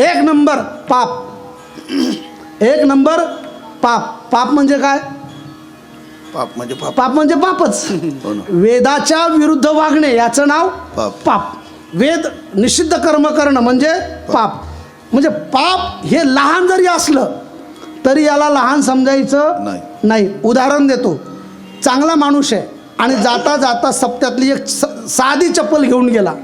एक नंबर पाप. एक नंबर पाप. पाप म्हणजे काय? पाप म्हणजे पाप. पाप म्हणजे पापच. हो ना. वेदाच्या विरुद्ध वागणे याचं नाव पाप. पाप. वेद निषिद्ध कर्म करणं म्हणजे पाप. म्हणजे पाप हे लहान जरी असलं तरी याला लहान समजायचं नाही. नाही. उदाहरण देतो. चांगला माणूस आहे आणि जाता जाता सप्त्यातली एक स- साधी चप्पल घेऊन गेला.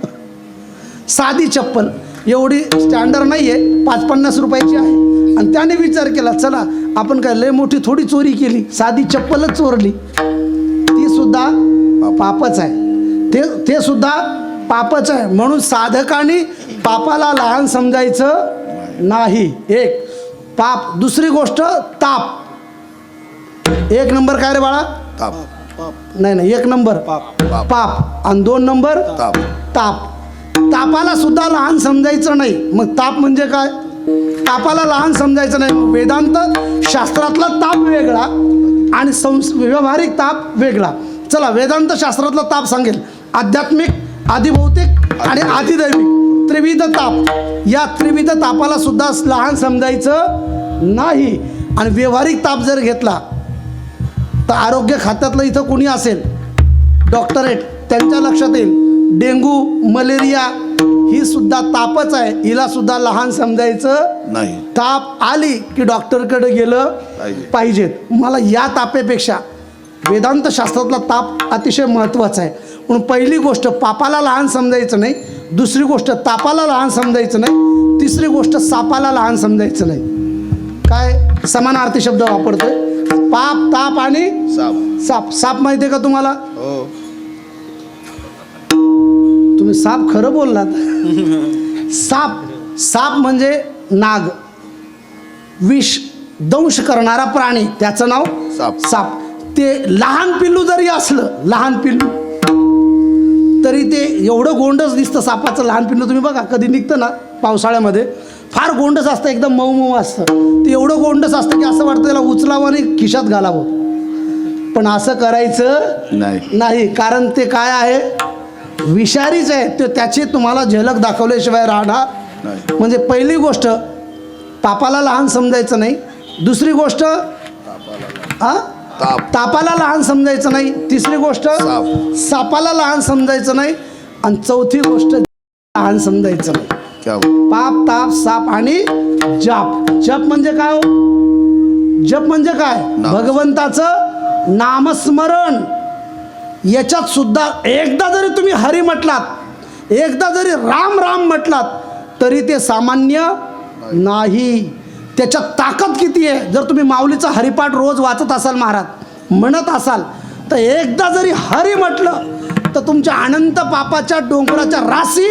साधी चप्पल. एवढी स्टँडर्ड नाही आहे पाच पन्नास रुपयाची आहे. आणि त्याने विचार केला चला आपण काय लय मोठी थोडी चोरी केली. साधी चप्पलच चोरली. ती सुद्धा पापच आहे. ते ते सुद्धा पापच आहे. म्हणून साधकाने पापाला लहान समजायचं नाही. एक पाप. दुसरी गोष्ट ताप. एक नंबर काय रे बाळा? ताप. नाही नाही एक नंबर. पाप. पाप. आणि दोन नंबर ताप. ताप. तापाला सुद्धा लहान समजायचं नाही. मग ताप म्हणजे काय? तापाला लहान समजायचं नाही. वेदांत शास्त्रातला ताप वेगळा आणि संस व्यावहारिक ताप वेगळा. चला वेदांत शास्त्रातला ताप सांगेल. आध्यात्मिक आधिभौतिक आणि आधिदैविक त्रिविध ताप. या त्रिविध तापाला सुद्धा लहान समजायचं नाही. आणि व्यवहारिक ताप जर घेतला तर आरोग्य खात्यातलं इथं कोणी असेल? डॉक्टरेट. त्यांच्या लक्षात येईल. डेंगू मलेरिया ही सुद्धा तापच आहे. हिला सुद्धा लहान समजायचं नाही. ताप आली की डॉक्टरकडे गेलं पाहिजे. पाहिजेत. मला या तापेपेक्षा वेदांत शास्त्रातला ताप अतिशय महत्त्वाचा आहे. म्हणून पहिली गोष्ट पापाला लहान समजायचं नाही. दुसरी गोष्ट तापाला लहान समजायचं नाही. तिसरी गोष्ट सापाला लहान समजायचं नाही. काय? समानार्थी शब्द वापरतोय. पाप ताप आणि साप. साप. साप माहिती आहे का तुम्हाला? हो. तुम्ही साप खरं बोललात. साप साप म्हणजे नाग. विष दंश करणारा प्राणी. त्याचं नाव साप. साप. ते लहान पिल्लू जरी असलं लहान पिल्लू तरी ते एवढं गोंडच दिसतं सापाचं. लहान पिल्लू तुम्ही बघा कधी निघतं ना पावसाळ्यामध्ये. फार गोंडच असतं एकदम मऊ मऊ असतं. ते एवढं गोंडच असतं की असं वाटतं त्याला उचलावं आणि खिशात घालावं. पण असं करायचं नाही. नाही कारण ते काय आहे? विषारीच आहे ते त्याची तुम्हाला झलक दाखवल्याशिवाय राहणार म्हणजे पहिली गोष्ट पापाला लहान समजायचं नाही. दुसरी गोष्ट हा ताप. तापाला लहान समजायचं नाही. तिसरी गोष्ट साप. सापाला लहान समजायचं नाही. आणि चौथी गोष्ट लहान समजायचं नाही. क्या पाप ताप साप आणि जप. जप म्हणजे काय हो? जप म्हणजे काय. भगवंताचं नामस्मरण. याच्यात सुद्धा एकदा जरी तुम्ही हरी म्हटलात एकदा जरी राम राम म्हटलात तरी ते सामान्य नाही. त्याच्यात ताकद किती आहे? जर तुम्ही माऊलीचा हरिपाठ रोज वाचत असाल महाराज म्हणत असाल तर एकदा जरी हरी म्हटलं तर तुमच्या अनंत पापाच्या डोंगराच्या राशी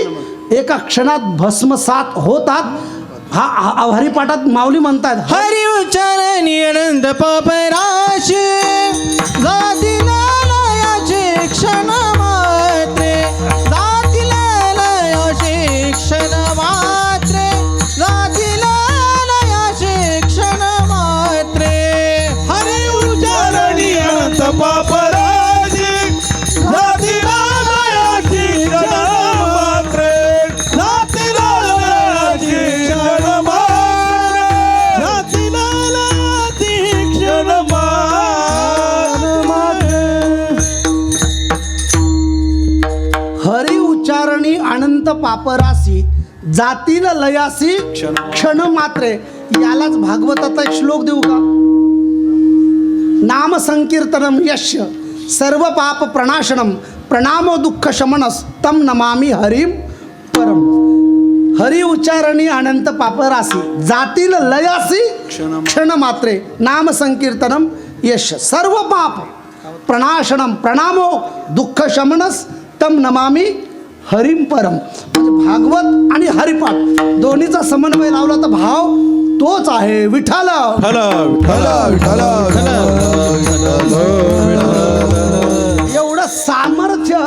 एका क्षणात भस्मसात होतात. हा हरिपाठात माऊली म्हणतात हरी उच्चारणी अनंत पाप राशी. अनंत पापराशी जातीला मात्रे जातीला क्षण जातीला क्षण हरी उच्चारणी अनंत पापरासी जातील लयासी क्षण मात्रे. यालाच भागवताचा एक श्लोक देऊ का? नाम संकीर्तनम यश सर्व पाप प्रणाशनम प्रणामो दुःख शमनस तम नमामी हरिम परम। हरी उच्चारणी अनंत पापरासी जातील लयासी क्षण मात्रे नाम संकीर्तनम यश सर्व पाप प्रणाशनम प्रणामो दुःख शमनस तम नमामी हरिम परम। म्हणजे भागवत आणि हरिपाठ दोन्हीचा समन्वय लावला तर भाव तोच आहे विठाल एवढं सामर्थ्य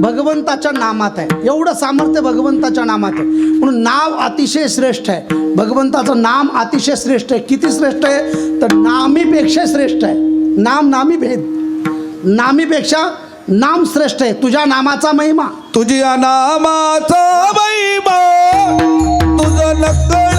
भगवंताच्या नामात आहे. एवढं सामर्थ्य भगवंताच्या नामात आहे. म्हणून नाव अतिशय श्रेष्ठ आहे. भगवंताचं नाम अतिशय श्रेष्ठ आहे. किती श्रेष्ठ आहे? तर नामीपेक्षा श्रेष्ठ आहे. नाम नामी भेद. नामीपेक्षा नाम श्रेष्ठ आहे. तुझ्या नामाचा महिमा. तुझ्या नामाचा महिमा. तुझं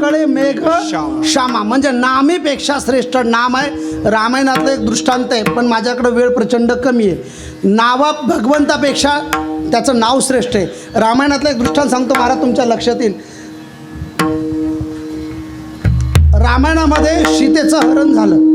कळे मेघ श्यामा. म्हणजे नामेपेक्षा श्रेष्ठ नाम आहे. रामायणातलं एक दृष्टांत आहे पण माझ्याकडे वेळ प्रचंड कमी आहे. नावा भगवंतापेक्षा त्याचं नाव श्रेष्ठ आहे. रामायणातलं एक दृष्टांत सांगतो महाराज तुमच्या लक्षात येईल. रामायणामध्ये सीतेचं हरण झालं.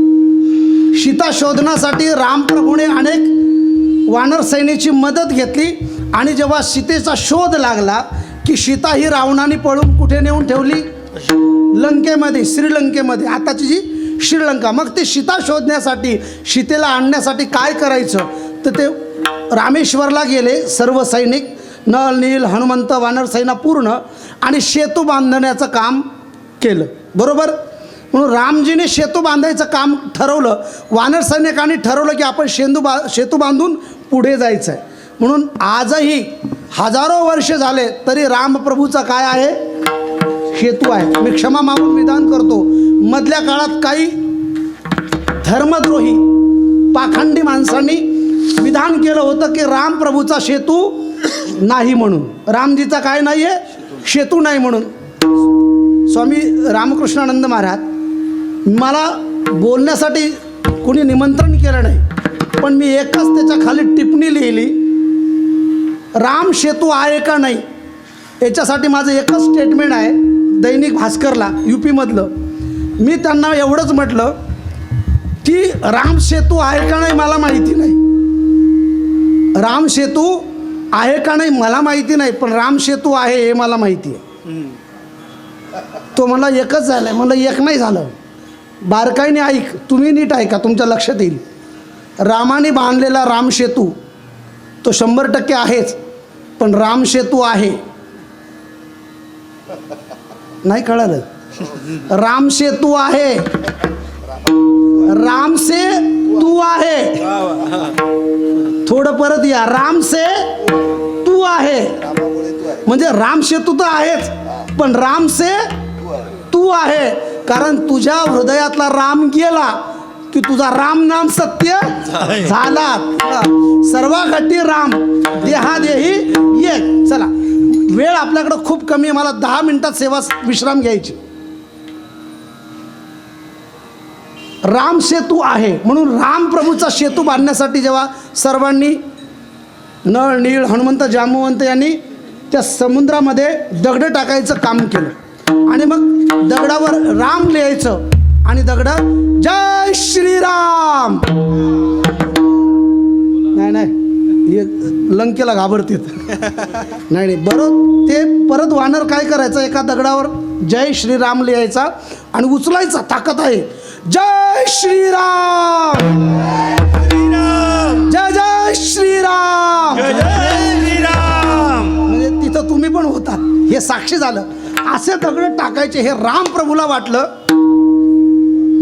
सीता शोधण्यासाठी रामप्रभूने अनेक वानर सैन्याची मदत घेतली आणि जेव्हा सीतेचा शोध लागला की सीता ही रावणाने पळून कुठे नेऊन ठेवली लंकेमध्ये श्रीलंकेमध्ये आताची जी श्रीलंका मग ते सीता शोधण्यासाठी सीतेला आणण्यासाठी काय करायचं? तर ते रामेश्वरला गेले सर्व सैनिक नल नील हनुमंत वानर सैना पूर्ण आणि सेतू बांधण्याचं काम केलं. बरोबर? म्हणून रामजीने सेतू बांधायचं काम ठरवलं वानर सैनिकांनी ठरवलं की आपण शेंदू बा सेतू बांधून पुढे जायचं आहे म्हणून आजही हजारो वर्ष झाले तरी रामप्रभूचा काय आहे? हेतू आहे. मी क्षमा मागून विधान करतो. मधल्या काळात काही धर्मद्रोही पाखंडी माणसांनी विधान केलं होतं की रामप्रभूचा सेतू नाही म्हणून. रामजीचा काय नाही आहे सेतू नाही म्हणून. स्वामी रामकृष्णानंद महाराज मला बोलण्यासाठी कुणी निमंत्रण केलं नाही पण मी एकच त्याच्याखाली टिप्पणी लिहिली. राम सेतू आहे का नाही? याच्यासाठी माझं एकच स्टेटमेंट आहे. दैनिक भास्करला यू पीमधलं मी त्यांना एवढंच म्हटलं की राम सेतू आहे का नाही मला माहिती नाही. राम सेतू आहे का नाही मला माहिती नाही पण राम सेतू आहे हे मला माहिती आहे. तो मला एकच झाला आहे मला एक नाही झालं. बारकाईने ऐक तुम्ही नीट ऐका तुमच्या लक्षात येईल. रामाने बांधलेला राम सेतू तो शंभर टक्के आहेच पण राम सेतू आहे. नाही कळालं. राम सेतू आहे. राम से तू आहे. थोडं परत या. राम से तू आहे. म्हणजे राम सेतू तर आहेच. पण राम से तू आहे. कारण तुझ्या हृदयातला राम गेला की तुझा राम नाम सत्य झाला. सर्वासाठी राम. देहा देही ये चला. वेळ आपल्याकडं खूप कमी आहे. मला दहा मिनिटात सेवा विश्राम घ्यायची. राम सेतू आहे. म्हणून राम प्रभूचा सेतू बांधण्यासाठी जेव्हा सर्वांनी नळ नीळ हनुमंत जामवंत यांनी त्या समुद्रामध्ये दगड टाकायचं काम केलं. आणि मग दगडावर राम लिहायचं आणि दगड जय श्रीराम. नाही नाही. लंकेला घाबरतेत. नाही नाही बरं ते परत वानर काय करायचं? एका दगडावर जय श्रीराम लिहायचा आणि उचलायचा ताकद आहे. जय श्रीराम! जय जय श्रीराम! म्हणजे तिथं तुम्ही पण होतात. हे साक्षी झालं. असे दगड टाकायचे हे राम प्रभूला वाटलं.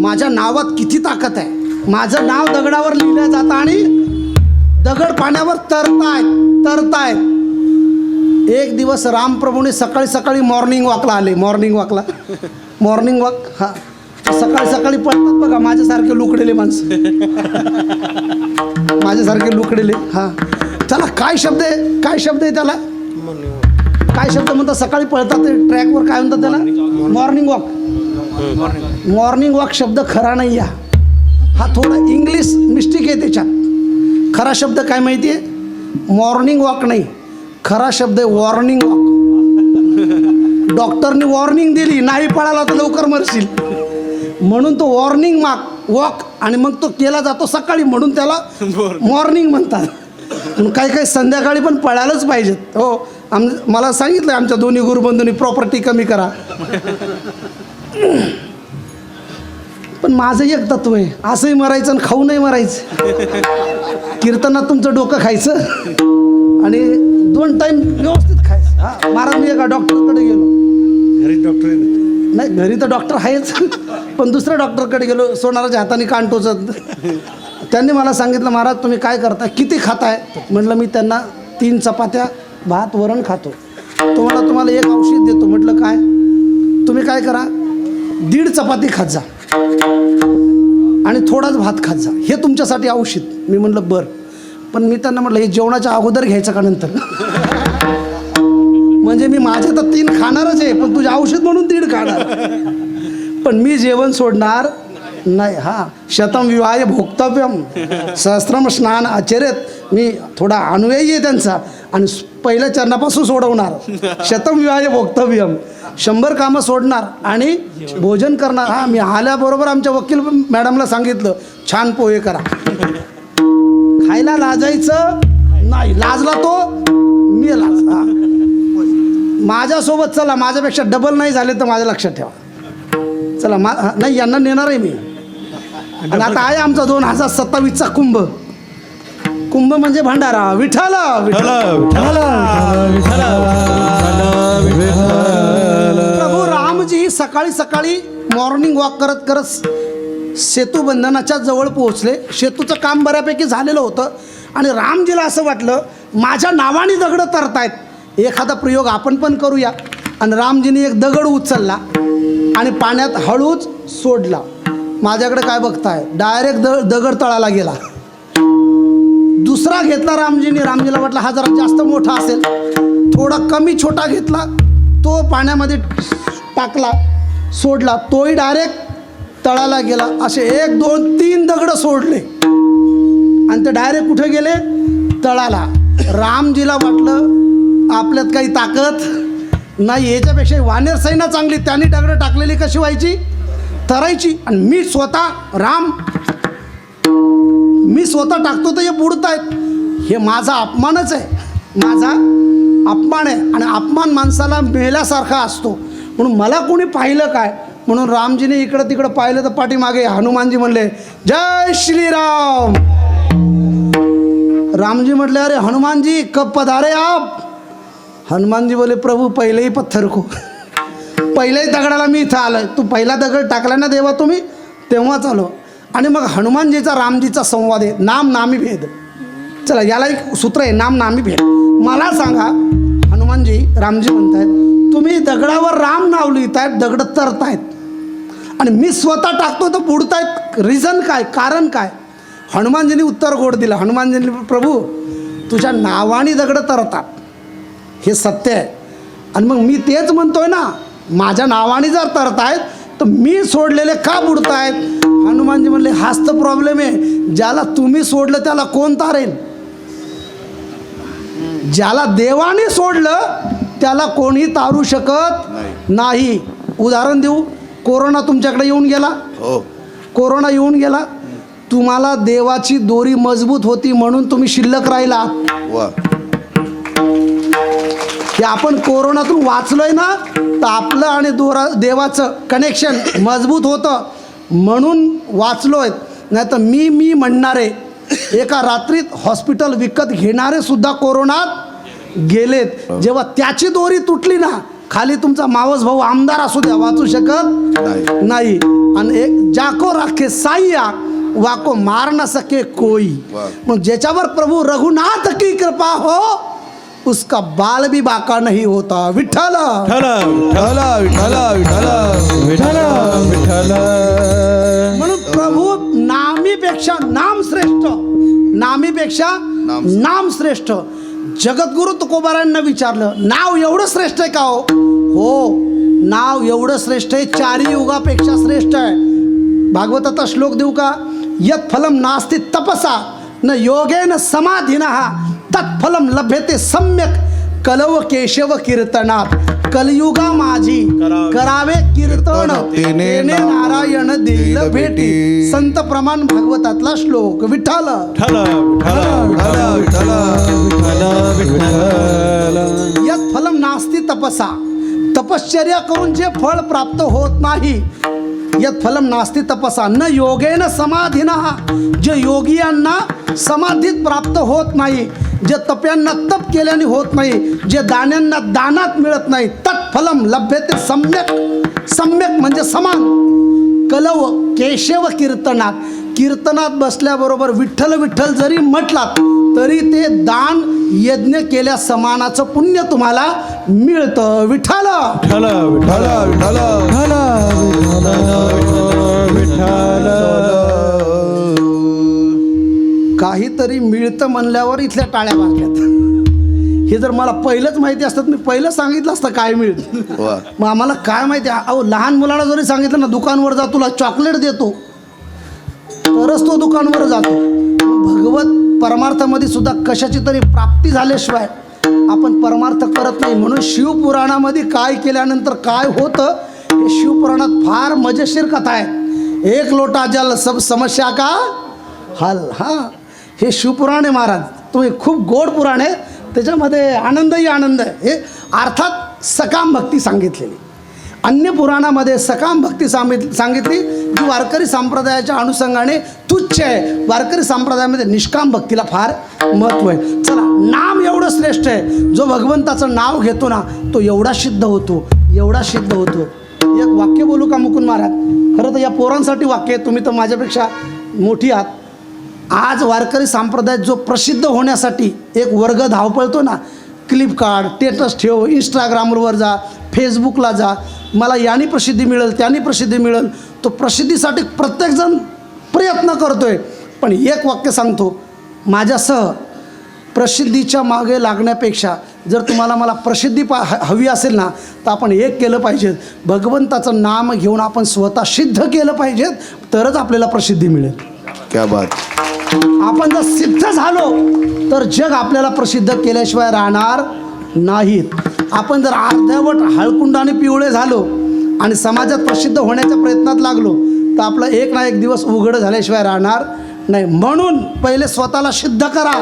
माझ्या नावात किती ताकद आहे? माझं नाव दगडावर लिहिलं जातं आणि दगड पाण्यावर तरतायत तरतायत एक दिवस रामप्रभूने सकाळी सकाळी मॉर्निंग वॉकला आले. मॉर्निंग वॉकला मॉर्निंग वॉक हां. सकाळी सकाळी पळतात बघा माझ्यासारखे लुकडेले माणसं. माझ्यासारखे लुकडेले हां. त्याला काय शब्द आहे? काय शब्द आहे त्याला? काय शब्द म्हणतात? सकाळी पळतात ते ट्रॅकवर काय म्हणतात त्याला? मॉर्निंग वॉक मॉर्निंग वॉक शब्द खरा नाही या हा थोडा इंग्लिश मिस्टेक आहे त्याच्यात. खरा शब्द काय माहिती आहे मॉर्निंग वॉक नाही. खरा शब्द आहे वॉर्निंग वॉक डॉक्टरने वॉर्निंग दिली नाही पळाला तर लवकर मरशील. म्हणून तो वॉर्निंग माग वॉक आणि मग तो केला जातो सकाळी म्हणून त्याला मॉर्निंग म्हणतात. काही काही संध्याकाळी पण पळायलाच पाहिजेत. हो आम मला सांगितलं आमच्या दोन्ही गुरुबंधूंनी प्रॉपर्टी कमी करा. पण माझं एक तत्व आहे. असंही मरायचं आणि खाऊ नाही मरायचं. कीर्तनात तुमचं डोकं खायचं आणि दोन टाईम व्यवस्थित खायचं. हा महाराज मी एका डॉक्टरकडे गेलो. घरी डॉक्टर नाही घरी तर डॉक्टर आहेच. पण दुसऱ्या डॉक्टरकडे गेलो सोनाराच्या हाताने कान टोचत. त्यांनी मला सांगितलं महाराज तुम्ही काय करताय? किती खाताय? म्हटलं मी त्यांना तीन चपात्या भात वरण खातो. तुम्हाला तुम्हाला एक औषध देतो. म्हटलं काय? तुम्ही काय करा? दीड चपाती खात जा. आणि थोडाच भात खात जा. हे तुमच्यासाठी औषध. मी म्हटलं बरं. पण मी त्यांना म्हटलं हे जेवणाच्या अगोदर घ्यायचं का नंतर? म्हणजे मी माझे तर तीन खाणारच आहे पण तुझे औषध म्हणून दीड खाणार. पण मी जेवण सोडणार नाही. हा शतम विवाह भोक्तव्यम. सहस्त्रम स्नान आचर्यत मी थोडा अनुयायी आहे त्यांचा. आणि पहिल्या चरणापासून सोडवणार. शतम विवाह भोक्तव्यम. शंभर कामं सोडणार आणि भोजन करणार. हा मी आल्याबरोबर आमच्या वकील मॅडमला सांगितलं छान पोहे करा. खायला लाजायचं नाही. लाजला तो मी लाज हा. माझ्यासोबत चला माझ्यापेक्षा डबल नाही झाले तर माझ्या लक्षात ठेवा. चला मा नाही यांना नेणार आहे मी. आणि आता आहे आमचा दोन हजार सत्तावीसचा कुंभ. कुंभ म्हणजे भंडारा. विठाला प्रभू सकाळी सकाळी मॉर्निंग वॉक करत करत सेतू बंधनाच्या जवळ पोहोचले. सेतूचं काम बऱ्यापैकी झालेलं होतं. आणि रामजीला असं वाटलं माझ्या नावाने दगडं तरतायत. एखादा प्रयोग आपण पण करूया. आणि रामजीने एक दगड उचलला आणि पाण्यात हळूच सोडला. माझ्याकडे काय बघताय? डायरेक्ट द दगड तळाला गेला. दुसरा घेतला रामजीने. रामजीला वाटला हा जरा जास्त मोठा असेल. थोडा कमी छोटा घेतला. तो पाण्यामध्ये टाकला. सोडला. तोही डायरेक्ट तळाला गेला. असे एक दोन तीन दगडं सोडले. आणि ते डायरेक्ट कुठे गेले? तळाला. रामजीला वाटलं आपल्यात काही ताकद नाही. याच्यापेक्षा वानेर सैना चांगली. त्यांनी दगडं टाकलेली कशी व्हायची? तरायची. आणि मी स्वतः राम मी स्वतः टाकतो तर हे बुडतायत. हे माझा अपमानच आहे. माझा अपमान आहे. आणि अपमान माणसाला मेल्यासारखा असतो. म्हणून मला कोणी पाहिलं काय? म्हणून रामजीने इकडं तिकडं पाहिलं तर पाठीमागे हनुमानजी म्हणले जय श्रीराम. रामजी म्हटले अरे हनुमानजी कब पधारे आप. हनुमानजी बोले प्रभू पहिलेही पत्थर को पहिल्याही दगडाला मी इथं आलं तू पहिला दगड टाकला ना देवा तुम्ही तेव्हाच आलो. आणि मग हनुमानजीचा रामजीचा संवाद आहे. नाम नामी भेद. चला याला एक सूत्र आहे नाम नामी भेद. मला सांगा हनुमानजी रामजी म्हणत आहेत तुम्ही दगडावर राम नाव लिहितायत दगड तरतायत. आणि मी स्वतः टाकतो तर बुडतायत. रिझन काय? कारण काय? हनुमानजींनी उत्तर गोड दिलं. हनुमानजींनी प्रभू तुझ्या नावाने दगड तरतात. हे सत्य आहे. आणि मग मी तेच म्हणतोय ना माझ्या नावाने जर तरतायत तर मी सोडलेले का बुडतायत? हनुमानजी म्हणले हाच तर प्रॉब्लेम आहे. ज्याला तुम्ही सोडलं त्याला कोण तारेल ज्याला देवाने सोडलं त्याला कोणी तारू शकत नाही. उदाहरण देऊ कोरोना तुमच्याकडे येऊन गेला? हो. कोरोना येऊन गेला? तुम्हाला देवाची दोरी मजबूत होती म्हणून तुम्ही शिल्लक राहिला? वा. हे आपण कोरोनातून वाचलोय ना तर आपलं आणि दोरा देवाचं कनेक्शन मजबूत होतं म्हणून वाचलोय. नाही तर मी मी म्हणणारे एका रात्रीत हॉस्पिटल विकत घेणारे सुद्धा कोरोनात गेलेत जेव्हा त्याची दोरी तुटली ना खाली तुमचा मावस भाऊ आमदार असू द्या वाचू शकत नाही. आणि एक जाको राखे साईया वाको मार न सके कोई. मग ज्याच्यावर प्रभू रघुनाथ की कृपा हो उसका बाल भी बाका नहीं होता. विठ्ठल. म्हणून प्रभू नामीपेक्षा नाम श्रेष्ठ. नामीपेक्षा नाम नाम श्रेष्ठ. जगद्गुरु तुकोबारांना विचारलं नाव एवढं श्रेष्ठ आहे का हो? हो नाव एवढं श्रेष्ठ आहे चारी युगापेक्षा श्रेष्ठ आहे. भागवताचा श्लोक देऊ का? यत फलम नास्ति तपसा न योगेन समाधीन तत्फलम लभ्यते सम्यक कलव केशव कीर्तनात. कलयुगा माझी करावे कीर्तन. तेने नारायण दिल भेटी. संत प्रमाण भागवतातला श्लोक विठ्ठल. यत फलम नास्ती तपसा. तपश्चर्या करून जे फळ प्राप्त होत नाही यत फलम नास्ती तपसा. न योगेन समाधीना. जे योगियांना समाधीत प्राप्त होत नाही जे तप्यांना तप केल्याने होत नाही जे दाण्यांना दानात मिळत नाही तत्फलम लभ्यते सम्यक. सम्यक म्हणजे समान. कलव केशव कीर्तनात. कीर्तनात बसल्याबरोबर विठ्ठल विठ्ठल जरी म्हटलात तरी ते दान यज्ञ केल्या समानाचं पुण्य तुम्हाला मिळतं. विठ्ठल! विठ्ठल विठ्ठल विठ्ठल विठ्ठल काहीतरी मिळतं म्हणल्यावर इथल्या टाळ्या मारल्यात हे जर मला पहिलंच माहिती असतं मी पहिलं सांगितलं असतं काय मिळतं. वा. मग आम्हाला काय माहिती? अहो लहान मुलाला जरी सांगितलं ना दुकानवर जा तुला चॉकलेट देतो. तरच तो दुकानवर जातो. भगवत परमार्थामध्ये सुद्धा कशाची तरी प्राप्ती झाल्याशिवाय आपण परमार्थ करत नाही. म्हणून शिवपुराणामध्ये काय केल्यानंतर काय होतं हे शिवपुराणात फार मजेशीर कथा आहे एक लोटा जल सब समस्या का? हल हां. हे शिवपुराण आहे महाराज. तुम्ही खूप गोड पुराण आहे. त्याच्यामध्ये आनंदही आनंद आहे. हे अर्थात सकाम भक्ती सांगितलेली. अन्य पुराणामध्ये सकाम भक्ती सांगित सांगितली जी वारकरी संप्रदायाच्या अनुषंगाने तुच्छ आहे. वारकरी संप्रदायामध्ये निष्काम भक्तीला फार महत्त्व आहे. चला नाम एवढं श्रेष्ठ आहे. जो भगवंताचं नाव घेतो ना तो एवढा सिद्ध होतो एवढा सिद्ध होतो. एक वाक्य बोलू का मुकुंद महाराज? खरं तर या पोरांसाठी वाक्य आहे. तुम्ही तर माझ्यापेक्षा मोठी आहात. आज वारकरी संप्रदाय जो प्रसिद्ध होण्यासाठी एक वर्ग धावपळतो ना क्लिप काढ टेटस ठेव इंस्टाग्रामवर जा फेसबुकला जा मला याने प्रसिद्धी मिळेल त्याने प्रसिद्धी मिळेल तो प्रसिद्धीसाठी प्रत्येकजण प्रयत्न करतो आहे पण एक वाक्य सांगतो माझ्यासह प्रसिद्धीच्या मागे लागण्यापेक्षा जर तुम्हाला मला प्रसिद्धी पा ह- हवी असेल ना तर आपण एक केलं पाहिजे. भगवंताचं नाम घेऊन आपण स्वतः सिद्ध केलं पाहिजेत तरच आपल्याला प्रसिद्धी मिळेल. क्या बात. आपण जर सिद्ध झालो तर जग आपल्याला प्रसिद्ध केल्याशिवाय राहणार नाहीत. आपण जर अर्ध्यावट हळकुंडाने पिवळे झालो आणि समाजात प्रसिद्ध होण्याच्या प्रयत्नात लागलो तर आपलं एक ना एक दिवस उघड झाल्याशिवाय राहणार नाही. म्हणून पहिले स्वतःला सिद्ध करा.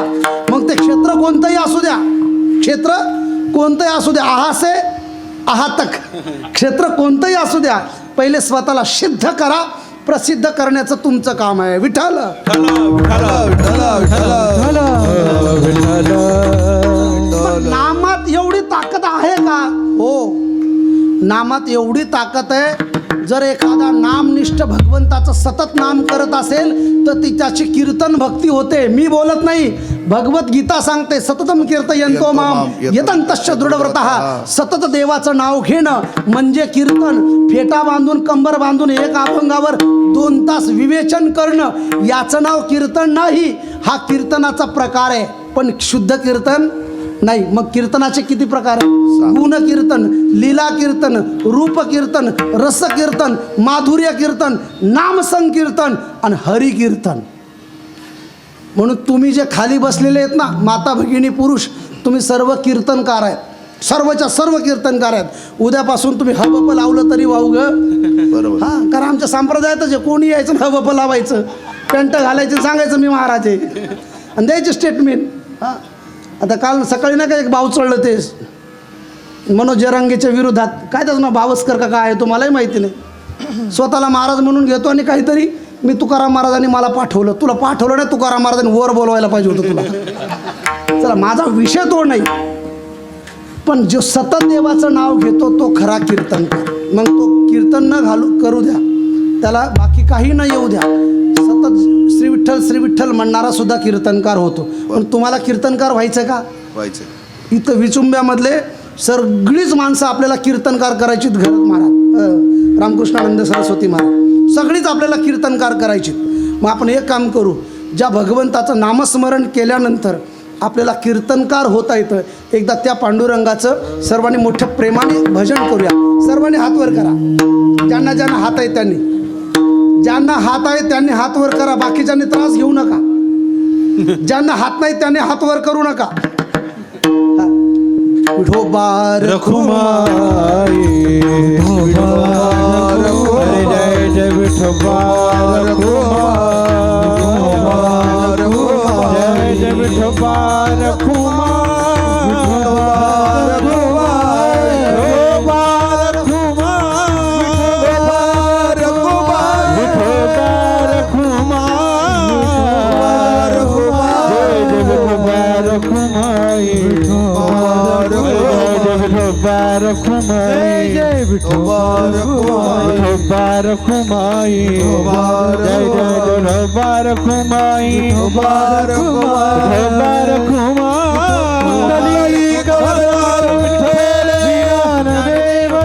मग ते क्षेत्र कोणतंही असू द्या. क्षेत्र कोणतंही असू द्या. आहासे आहातक. क्षेत्र कोणतंही असू द्या. पहिले स्वतःला सिद्ध करा. प्रसिद्ध करण्याचं तुमचं काम आहे. विठ्ठल! पण नामात एवढी ताकद आहे का? हो. नामात एवढी ताकद आहे जर एखादा नामनिष्ठ भगवंताचं सतत नाम करत असेल तर ती त्याची कीर्तन भक्ती होते. मी बोलत नाही. भगवद्गीता सांगते सततम कीर्तयंतो माम. यतंतश्च दृढव्रत सतत देवाचं नाव घेणं म्हणजे कीर्तन. फेटा बांधून कंबर बांधून एक अभंगावर दोन तास विवेचन करणं. याचं नाव कीर्तन नाही. हा कीर्तनाचा प्रकार आहे. पण शुद्ध कीर्तन नाही मग कीर्तनाचे किती प्रकार गुण कीर्तन लीला कीर्तन रूप कीर्तन रस कीर्तन माधुर्य कीर्तन नाम संकीर्तन आणि हरी कीर्तन. म्हणून तुम्ही जे खाली बसलेले आहेत ना माता भगिनी पुरुष तुम्ही सर्व कीर्तनकार आहेत. सर्वच्या सर्व कीर्तनकार आहेत. उद्यापासून तुम्ही हबप लावलं तरी वाहू ग. बरोबर. हां कारण आमच्या संप्रदायातच आहे कोणी यायचं ना हबप लावायचं. पॅन्ट घालायचं सांगायचं मी महाराज. आहे आणि द्यायचे स्टेटमेंट हां. आता काल सकाळी ना का एक भाव चढलं तेच मनोज जरांगेच्या विरोधात. काय त्याचं ना भावस्कर का काय आहे तुम्हालाही माहिती नाही. स्वतःला महाराज म्हणून घेतो आणि काहीतरी मी तुकाराम महाराजांनी मला पाठवलं. तुला पाठवलं नाही तुकाराम महाराजांनी? वर बोलवायला पाहिजे होतं तुला. चला माझा विषय तो नाही. पण जो सतत देवाचं नाव घेतो तो खरा कीर्तन मग तो कीर्तन न घालू करू द्या. त्याला बाकी काही न येऊ द्या. सतत श्री विठ्ठल श्री विठ्ठल म्हणणारा सुद्धा कीर्तनकार होतो. पण तुम्हाला कीर्तनकार व्हायचं का? व्हायचं. इथं विचुंब्यामधले सगळीच माणसं आपल्याला कीर्तनकार करायचीत घरात महाराज. रामकृष्णानंद सरस्वती महाराज. सगळीच आपल्याला कीर्तनकार करायचीत. मग आपण एक काम करू. ज्या भगवंताचं नामस्मरण केल्यानंतर आपल्याला कीर्तनकार होता येतं एकदा त्या पांडुरंगाचं सर्वांनी मोठ्या प्रेमाने भजन करूया. सर्वांनी हात वर करा. ज्यांना ज्यांना हात आहे त्यांनी. ज्यांना हात आहे त्यांनी हात वर करा. बाकीच्यांनी त्रास घेऊ नका. ज्यांना हात नाही त्यांनी हात वर करू नका. विठोबा रखुमाई जय विठोबा रखुमाई जय विठोबा रखुमाई विठोबा रखुमाई विठोबा जय जय जय विठोबा रखुमाई विठोबा रखुमाई विठोबा रखुमाई मंडळी गवळणार विठ्ठल ज्ञानदेव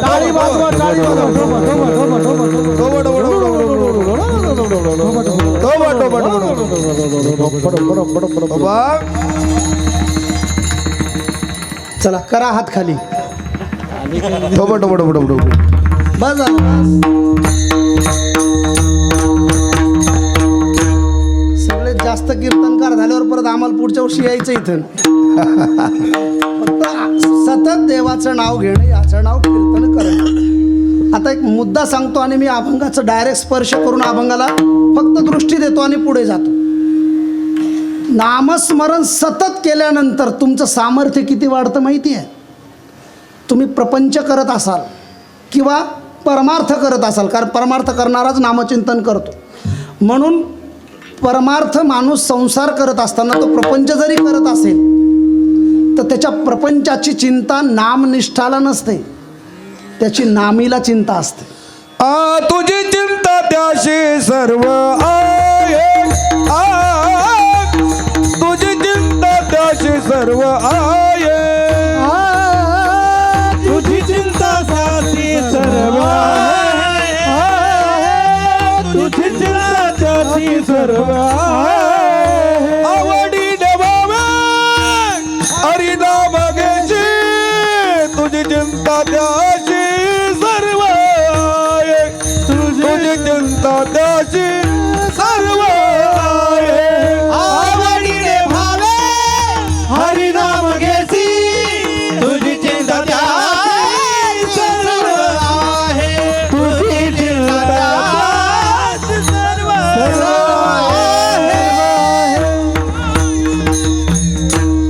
टाळी वाजवा टाळी वाजवा ठोबा ठोबा ठोबा ठोबा विठोबा चला करा हात खाली बस सगळे जास्त कीर्तनकार झाल्यावर परत आम्हाला पुढच्या वर्षी यायचं इथं. फक्त सतत देवाचं नाव घेणं याचं नाव कीर्तन करणं. आता एक मुद्दा सांगतो आणि मी अभंगाचं डायरेक्ट स्पर्श करून अभंगाला फक्त दृष्टी देतो आणि पुढे जातो. नामस्मरण सतत केल्यानंतर तुमचं सामर्थ्य किती वाढतं माहिती आहे तुम्ही प्रपंच करत असाल किंवा परमार्थ करत असाल कारण परमार्थ करणाराच नामचिंतन करतो. म्हणून परमार्थ माणूस संसार करत असताना तो प्रपंच जरी करत असेल तर त्याच्या प्रपंचाची चिंता नामनिष्ठाला नसते. त्याची नामीला चिंता असते. आ तुझी चिंता त्याशी सर्व आहे. तुझी चिंता त्याशी सर्व आहे.